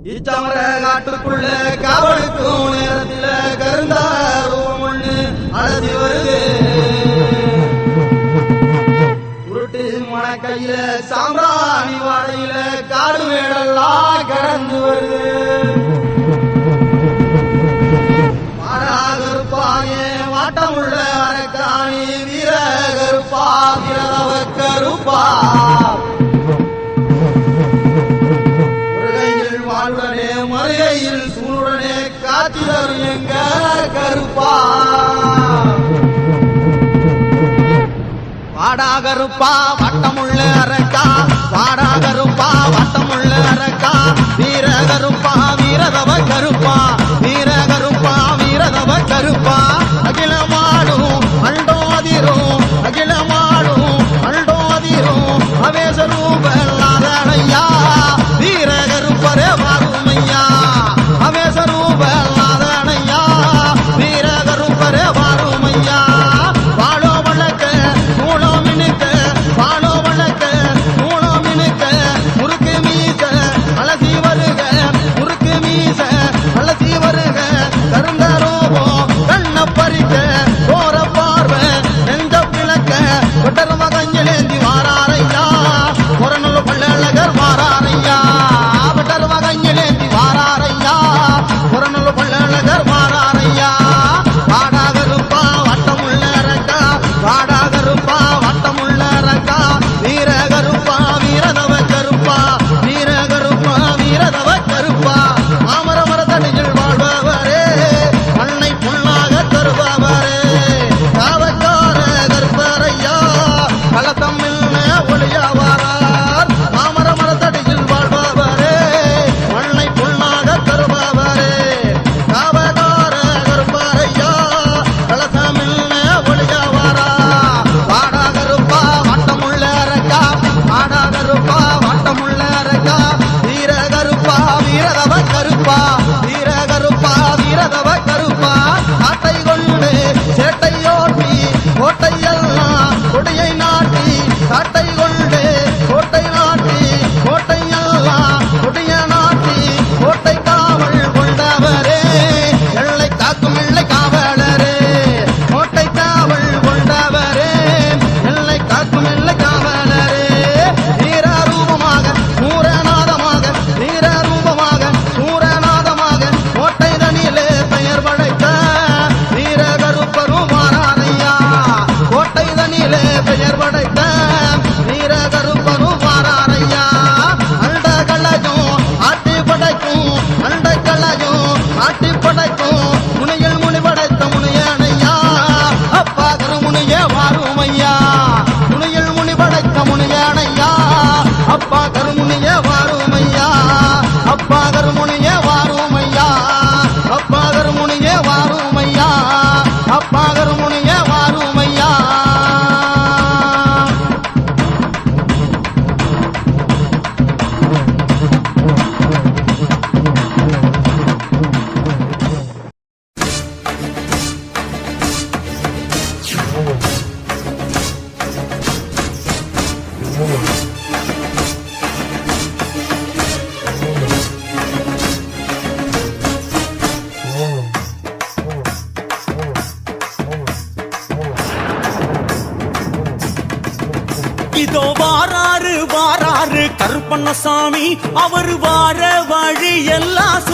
இச்சமர நாட்டுக்குள்ள காவலுக்கும் நேரத்தில் கருந்தாரும் ஒண்ணு அலசி வருது. உருட்டு மன கையில சாம்ராணி வாழையில காடு மேடெல்லாம் கடந்து வருது. கருப்பா வாடாகருப்பா வட்டமுள்ள அரட்டா வாடாகருப்பா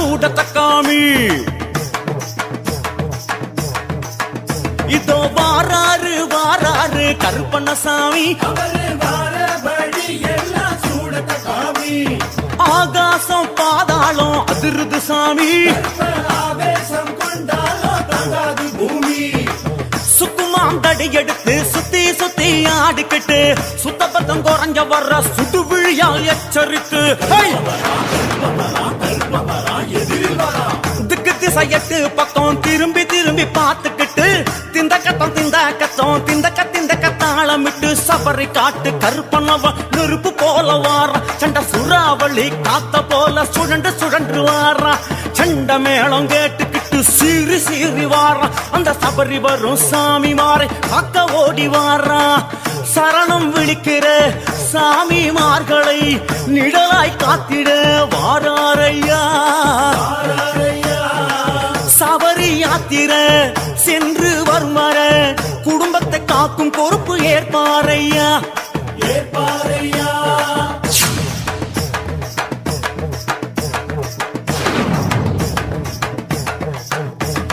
ಊಟ ತಕ್ಕಾಮಿ இதோ வாராரு வாராரு கருப்பண்ணசாமி. ஆகாசம் பாதாளம் அதிருது சாமி. சுக்குமாந்தடி எடுத்து சுத்தி சுத்தி ஆடிக்கிட்டு சுத்தபத்தம் குறைஞ்ச வர்ற சுடுவிழியால் எச்சரித்து. திசையட்டு பக்கம் திரும்பி திரும்பி பார்த்துக்கிட்டு திந்த கத்தம் திந்த கத்தம் திந்த கத்திந்த கத்தாளமிட்டு சபரி காட்டு கருப்பனவ நெருப்பு போல வார. சண்ட சுறாவளி காத்த போல சுழண்டு சுழன்று வாரா. சண்ட மேளம் கேட்டுக்கிட்டு சீறி சீறி வாரா. அந்த சபரி வரும் சாமி மாறை பக்க ஓடி வாரா. சரணம் விழிக்கிற சாமி மார்களை நிழலாய் காத்திட வாராரையா. சபரி யாத்திர சென்று வர்மர குடும்பத்தை காக்கும் பொறுப்பு ஏற்பாரையா? ஏற்பாரையா?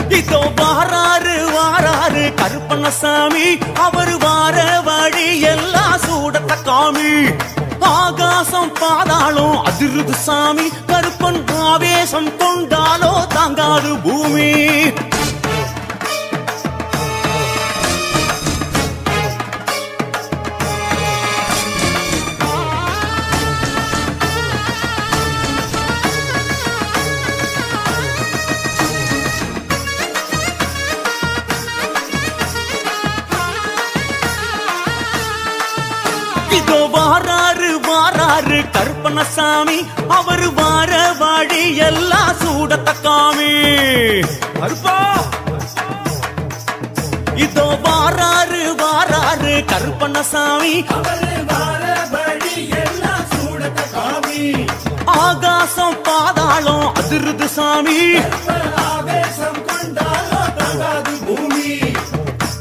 இதோ வாராரு வாராரு கருப்பண்ணசாமி. அவர் வார வழி எல்லாம் சூடத்த காமி. ஆகாசம் பாதாளம் அதிருது சாமி கருப்பன் ஆவேசம் கொண்டாலோ தாங்காது பூமி. கருப்பண்ணசாமி அவர் வார வழி எல்லாம் சூடத்த காமி. இதோ வாராரு வாராரு கருப்பண்ணசாமி. ஆகாசம் பாதாளம் அதிருது சாமி.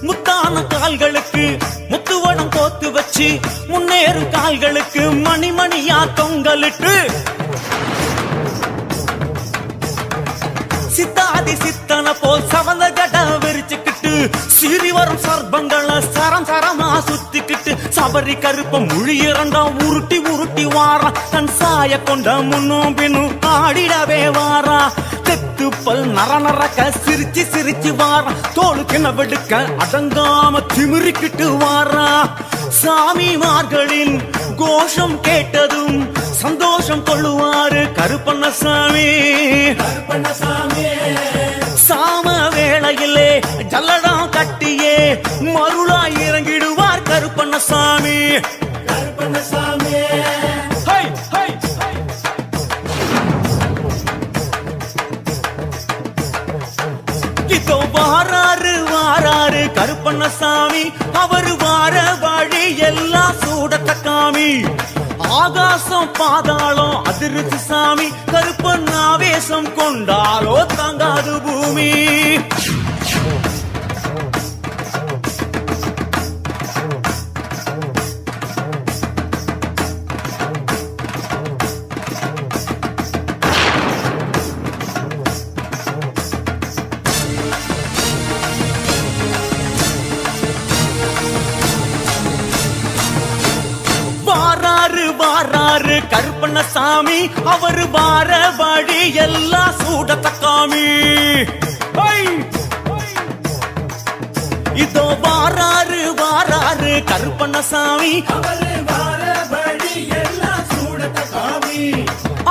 முத்தான கால்களுக்கு கோத்து வச்சு முன்னேறும் கால்களுக்கு மணி மணியா தொங்கலிட்டு. சித்தாதி சித்தன போல் சவந்த ஜட விரிச்சுக்கிட்டு சிறி வரும் சர்பங்களை சரம் சரமா சுத்திக்கிட்டு சபரி கருப்பம் மொழி இரண்டாம் உருட்டி உருட்டி வாரா. தன் சாய கொண்ட முன்னும் பின்னும் ஆடிடவே வாரா. தெத்து பல் நர நரக்க சிரிச்சு சிரிச்சு வாரா. தோளுக்கு நவெடுக்க அடங்காம திமிரிக்கிட்டு வாரா. சாமிமார்களின் கோஷம் கேட்டதும் சந்தோஷம் கொள்ளுவாரு கருப்பண்ணசாமி. சாம வேளையிலே ஜல்லடா கட்டியே மருளாய் இறங்கிடுவார் கருப்பண்ணசாமி. கருப்பண்ணசாமி இதோ வாராரு வாராரு கருப்பண்ணசாமி. அவர் வார ஆகாசம் பாதாளம் அதிருச்சு சாமி. கருப்பன் ஆவேசம் கொண்டாலோ தாங்காது பூமி. அவர் வார வழி எல்லாம் சூடத்த காமி. ஹை! இதோ வாராரு வாராரு கருப்பண்ணசாமி.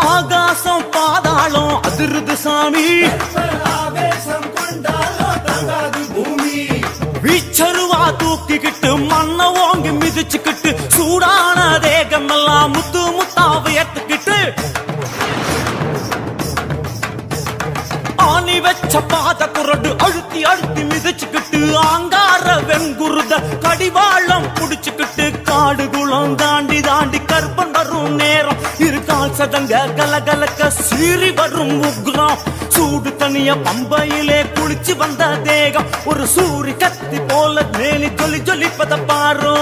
ஆகாசம் பாதாளம் அதிருது சாமி. வீச்சருவா தூக்கிக்கிட்டு மண்ண ஓங்கி மிதிச்சுக்கிட்டு சூடான தேகம் எல்லாம் முத்து முத்தா உயர்த்துக்கிட்டு வச்ச பாத குரடு அழுத்தி அழுத்தி மிதிச்சுக்கிட்டு ஆங்கார வெண்குருத கடிவாளம் புடிச்சுக்கிட்டு காடு குளம் தாண்டி தாண்டி கற்பன் வரும் நேரம். இரு கால் சதங்க கலகலக்க சீறி வரும் உக்ரம். சூடு தனிய பம்பையிலே குளிச்சு வந்த தேகம். ஒரு சூரி கத்தி போல மேலி ஜொலி ஜொலிப்பத பாரோ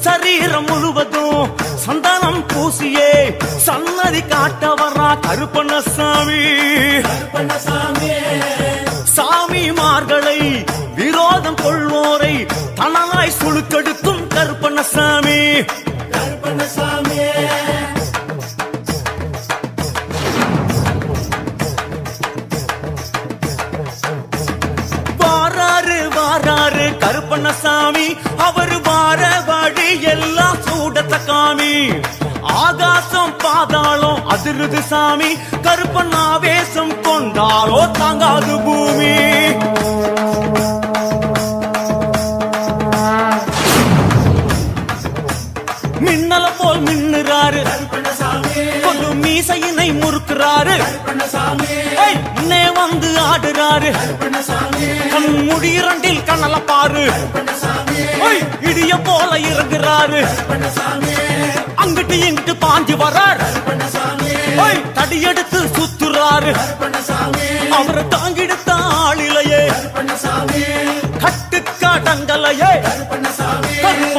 சரீரம் முழுவதும் சந்தனம் பூசியே சன்னதி காட்ட வரா கருப்பண்ணசாமி. சாமிமார்களை விரோதம் கொள்வோரை தனலாய் சுழுக்கெடுக்கும் கருப்பண்ணசாமி. வாராரு கருப்பண்ணசாமி அவர் வார வழி எல்லாம் சூடத்த காமி. ஆகாசம் பாதாளம் அதிருது சாமி கருப்பன் ஆவேசம் கொண்டாரோ தாங்காது பூமி. மின்னல போல் மின்னுறாரு. கொல்லும் மீசையினை முறுக்குறாரு. வந்து ஆடுறாரு. கண் முடியிரண்டில் கண்ணல பாரு. இடிய போல இறங்குறாரு அங்கிட்டு இங்கிட்டு பாஞ்சு வரார் தடியெடுத்து சுத்துறாரு. அவரை தாங்கிடுத்த ஆளிலையே. கட்டு காட்டங்களையே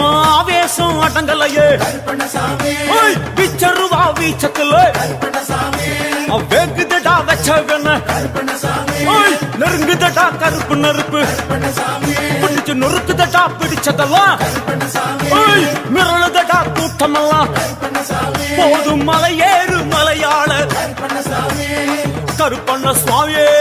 ஆவேசம் அடங்கலையே பிச்சருவா வீச்சத்துல. வெகுதடா வச்சவன் விழுகுதடா கருப்பு நெருப்பு. பிடிச்சு நொறுக்குதடா பிடிச்சதெல்லாம். மிரளுதடா கூட்டமெல்லாம். போது மலையேறு மலையாள கருப்பண்ண சுவாமியே.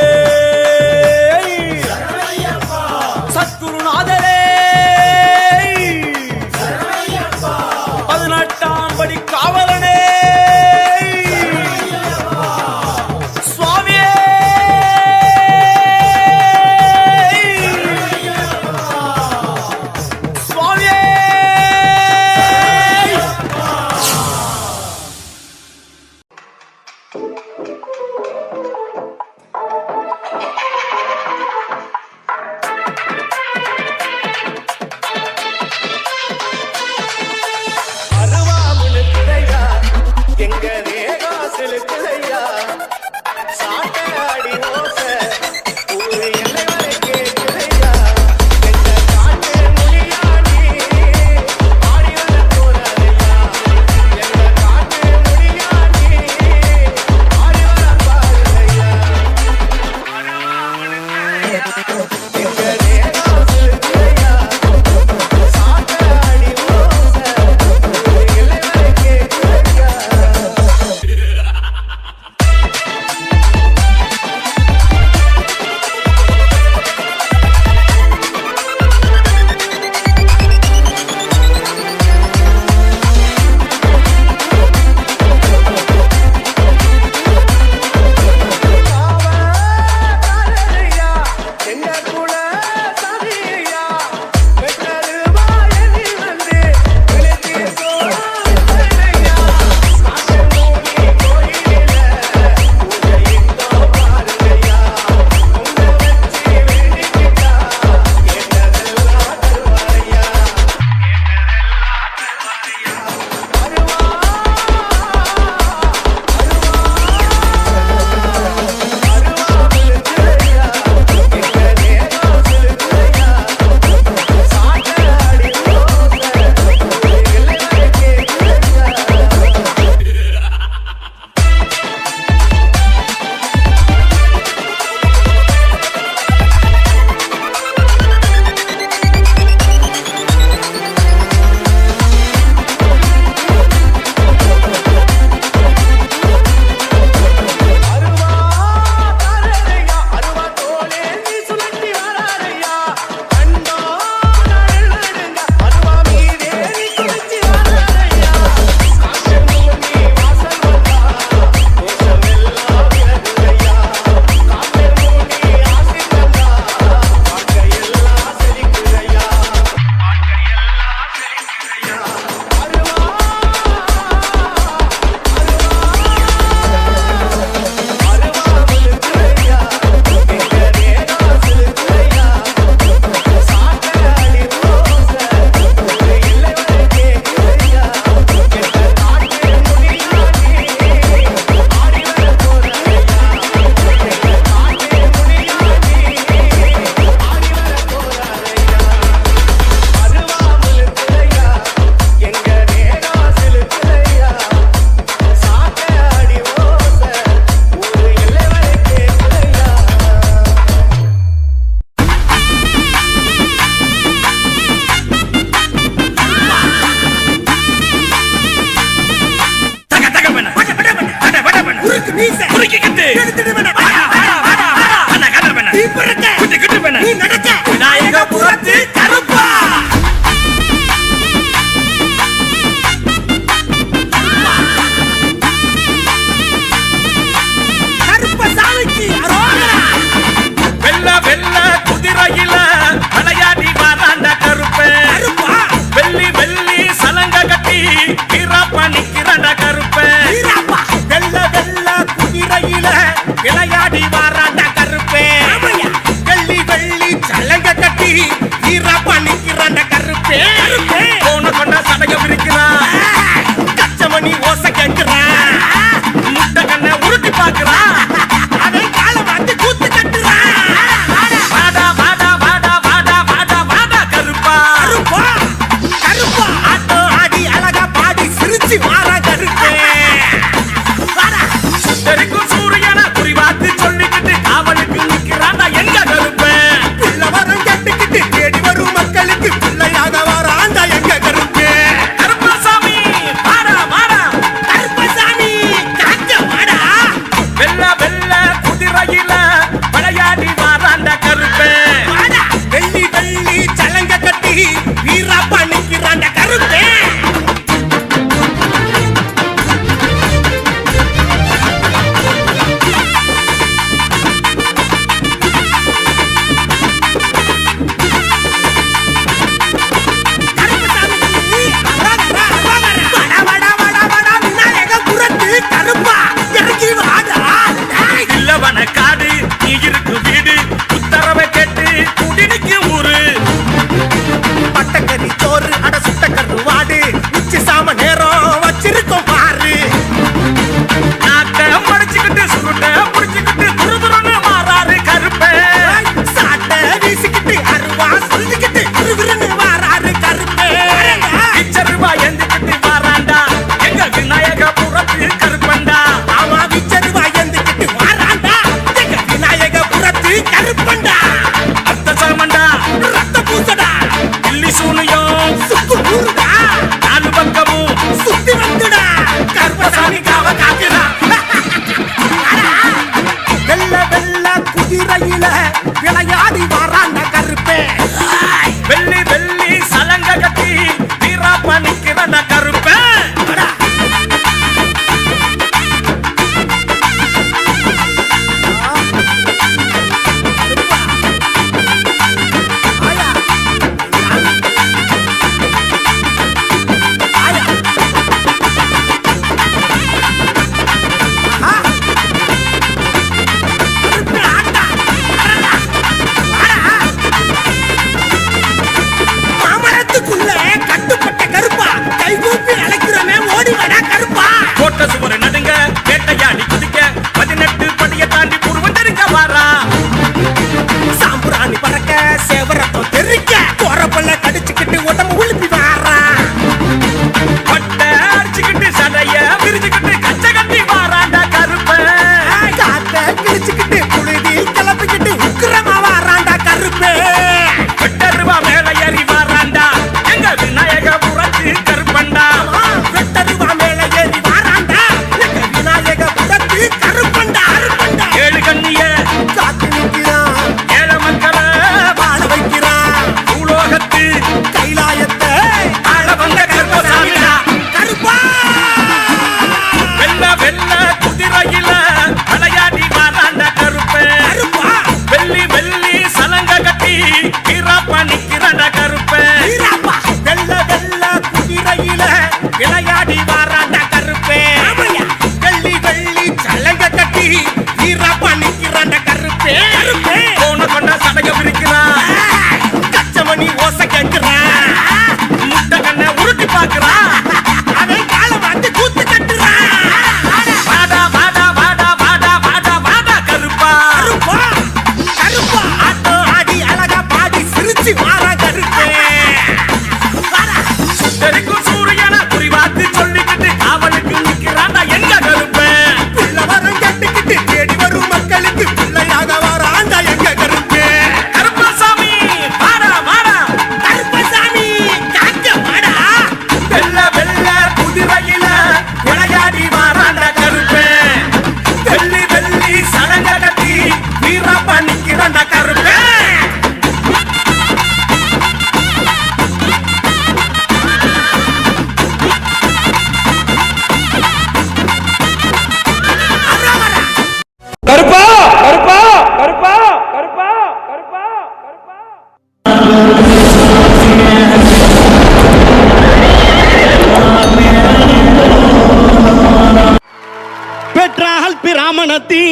பிராமணத்தீ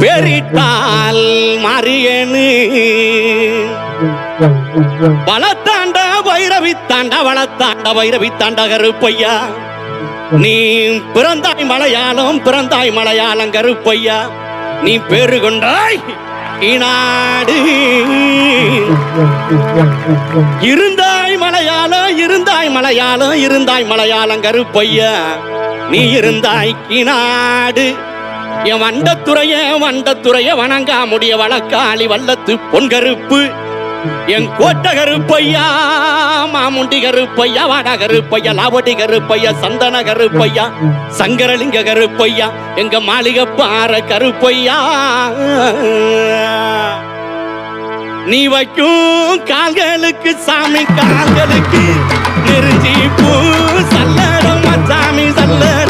பெரிட்டால் மாறியனு வளத்தாண்ட வைரவி தாண்ட வளத்தாண்ட வைரவி தாண்ட கருப்பையா. நீ பிறந்தாய் மலையாளம் பிறந்தாய் மலையாளம் கருப்பையா. நீ பேரு கொண்டாய். இநாடு இருந்தாய் மலையாளம் இருந்தாய் மலையாளம் இருந்தாய் மலையாளம் கருப்பையா நீ இருந்தாய் கிநாடு. என் வண்டத்துறைய வண்டத்துறைய வணங்காமுடிய வழக்காளி வல்லத்து பொன் கருப்பு என் கோட்டகரு பையா மாமுண்டி கருப்பையா வாடா கருப்பையா லாவடி கருப்பையா சந்தன கருப்பையா சங்கரலிங்க கருப்பையா எங்க மாளிகை பாற கருப்பையா நீ வைக்கும் கால்களுக்கு சாமி கால்களுக்கு நெருஞ்சி பூ சல்லடமா சாமி சல்லட